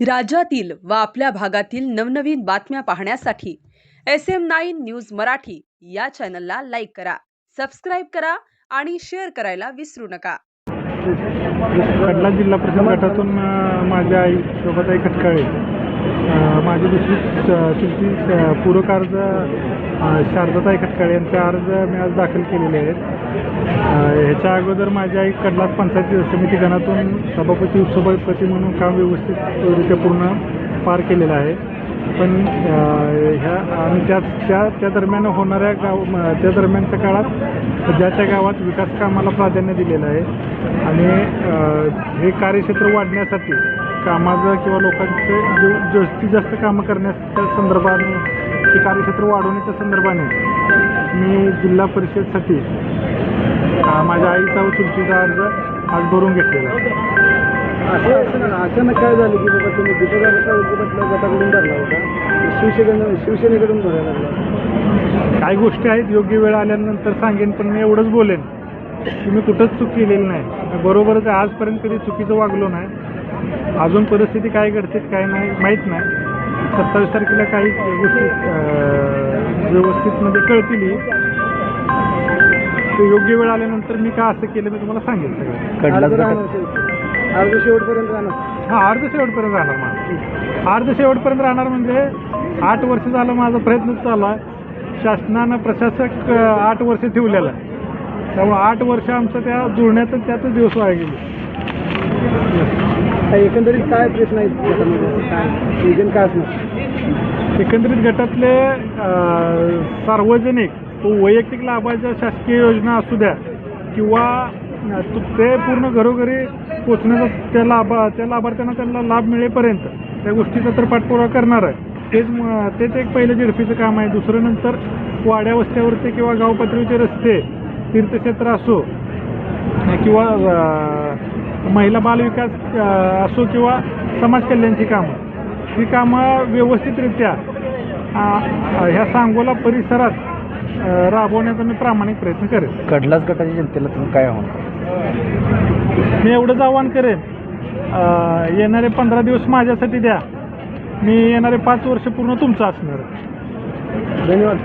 राज्यातील व आपल्या भागातील नवनवीन बातम्या पाहण्यासाठी S M nine news Marathi या चॅनलला लाईक करा सबस्क्राईब करा आणि शेअर करायला विसरू नका. कडला जिल्हा परिषद गटातून माझ्या आई शोभाताई खटकाळे माझी दुसरी तुमची पूरक अर्ज शारदाताई खटकाळे यांचे अर्ज मी आज दाखल केलेले आहेत. त्याच्या अगोदर माझी आई कडलास पंचायत समिती गणातून सभापती उपसभापती म्हणून काम व्यवस्थितरित्या पूर्ण पार केलेलं आहे. पण ह्या आणि त्या त्या त्या दरम्यान होणाऱ्या गाव त्या दरम्यानच्या काळात ज्या त्या गावात विकास कामाला प्राधान्य दिलेलं आहे आणि हे कार्यक्षेत्र वाढण्यासाठी कामाचं किंवा लोकांचं जो जास्तीत जास्त कामं करण्याच्या संदर्भाने ते कार्यक्षेत्र वाढवण्याच्या संदर्भाने मी जिल्हा परिषदसाठी माझ्या आईचा व चुलतीचा अर्ज आज भरून घेतलेला असं असं अचानक काय झालं की बाबा तुम्ही गटाकडून भरला होता. शिवसेने शिवसेनेकडून भरायला लागला. काही गोष्टी आहेत योग्य वेळ आल्यानंतर सांगेन पण मी एवढंच बोलेन की मी कुठंच चूक केलेली नाही. बरोबरच आहे आजपर्यंत कधी चुकीचं वागलो नाही. अजून परिस्थिती काय घडते काय नाही माहीत नाही. सत्तावीस तारखेला काही गोष्टी व्यवस्थितमध्ये कळतील ते योग्य वेळ आल्यानंतर मी का असं केलं मी तुम्हाला सांगेन सगळं. अर्ज राहणार शेवटी. अर्ज शेवटपर्यंत राहणार. हां अर्ध शेवटपर्यंत राहणार माझं. अर्ध शेवटपर्यंत राहणार म्हणजे आठ वर्ष झालं माझा प्रयत्न चालू आहे. शासनानं प्रशासक अं, आठ वर्ष ठेवलेलं आहे. त्यामुळे आठ वर्ष आमचं त्या जुळण्यात त्यातच दिवस वाया गेले. काय एकंदरीत काय प्रश्न आहेत काय? नियोजन काय असणार? एकंदरीत गटातले अं, सार्वजनिक तो वैयक्तिक लाभाच्या शासकीय योजना असू द्या किंवा ते पूर्ण घरोघरी पोचण्याचा त्या लाभा त्या लाभार्थ्यांना त्यांना लाभ मिळेपर्यंत त्या गोष्टीचा तर पाठपुरावा करणार आहे. तेच तेच एक पहिलं झेडपीचं काम आहे. दुसरं नंतर वाड्या वस्त्यावरचे किंवा गाव पातळीचे रस्ते तीर्थक्षेत्र असो किंवा महिला बालविकास असो किंवा समाज कल्याणची कामं. ही कामं व्यवस्थितरित्या ह्या सांगोला परिसरात अं, राबवण्याचा मी प्रामाणिक प्रयत्न करेन. कडलाच गटाच्या जनतेला तुम्ही काय आव्हान मी एवढंच आव्हान करेन. अं, येणारे पंधरा दिवस माझ्यासाठी द्या. मी येणारे पाच वर्ष पूर्ण तुमचं असणार. धन्यवाद.